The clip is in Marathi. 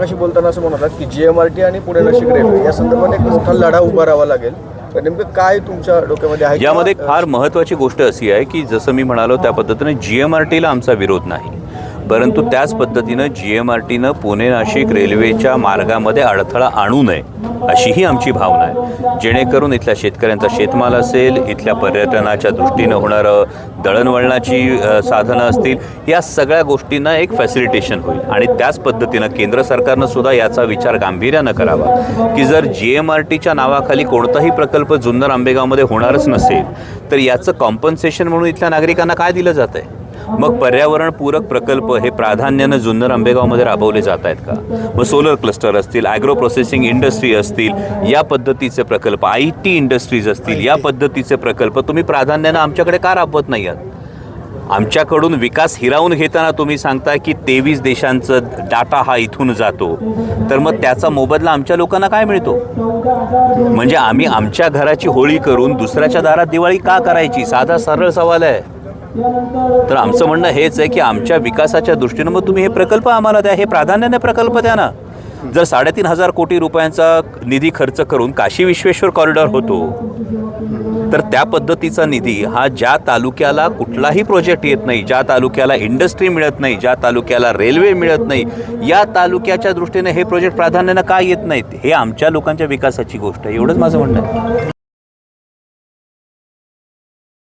मगाशी बोलताना असं म्हणतात की जी एम आर टी आणि पुणे नाशिक रेल्वे या संदर्भात एक मोठा लढा उभा राहावा लागेल. नेमकं काय तुमच्या डोक्यामध्ये आहे यामध्ये फार महत्त्वाची गोष्ट अशी आहे की जसं मी म्हणालो त्या पद्धतीनं जी एम आर टीला आमचा विरोध नाही. परंतु त्याच पद्धतीनं जी एम आर टीनं पुणे नाशिक रेल्वेच्या मार्गामध्ये अडथळा आणू नये अशीही आमची भावना आहे. जेणेकरून इथल्या शेतकऱ्यांचा शेतमाल असेल इथल्या पर्यटनाच्या दृष्टीनं होणारं दळणवळणाची साधनं असतील या सगळ्या गोष्टींना एक फॅसिलिटेशन होईल. आणि त्याच पद्धतीनं केंद्र सरकारनं सुद्धा याचा विचार गांभीर्यानं करावा की जर जी एम आर टीच्या नावाखाली कोणताही प्रकल्प जुन्नर आंबेगावमध्ये होणारच नसेल तर याचं कॉम्पन्सेशन म्हणून इथल्या नागरिकांना काय दिलं जातं आहे मग पर्यावरणपूरक प्रकल्प हे प्राधान्यानं जुन्नर आंबेगावमध्ये राबवले जात आहेत का? मग सोलर क्लस्टर असतील ॲग्रो प्रोसेसिंग इंडस्ट्री असतील या पद्धतीचे प्रकल्प आय टी इंडस्ट्रीज असतील या पद्धतीचे प्रकल्प तुम्ही प्राधान्यानं आमच्याकडे का राबवत नाही आहात? आमच्याकडून विकास हिरावून घेताना तुम्ही सांगता की तेवीस देशांचं डाटा हा इथून जातो. तर मग त्याचा मोबदला आमच्या लोकांना काय मिळतो? म्हणजे आम्ही आमच्या घराची होळी करून दुसऱ्याच्या दारात दिवाळी का करायची? साधा सरळ सवाल आहे. तर आमचं म्हणणं हेच आहे की आमच्या विकासाच्या दृष्टीनं मग तुम्ही हे प्रकल्प आम्हाला द्या हे प्राधान्याने प्रकल्प द्या ना. जर साडेतीन हजार कोटी रुपयांचा निधी खर्च करून काशी विश्वेश्वर कॉरिडॉर होतो तर त्या पद्धतीचा निधी हा ज्या तालुक्याला कुठलाही प्रोजेक्ट येत नाही ज्या तालुक्याला इंडस्ट्री मिळत नाही ज्या तालुक्याला रेल्वे मिळत नाही या तालुक्याच्या दृष्टीने हे प्रोजेक्ट प्राधान्यानं का येत नाहीत हे आमच्या लोकांच्या विकासाची गोष्ट आहे. एवढंच माझं म्हणणं आहे.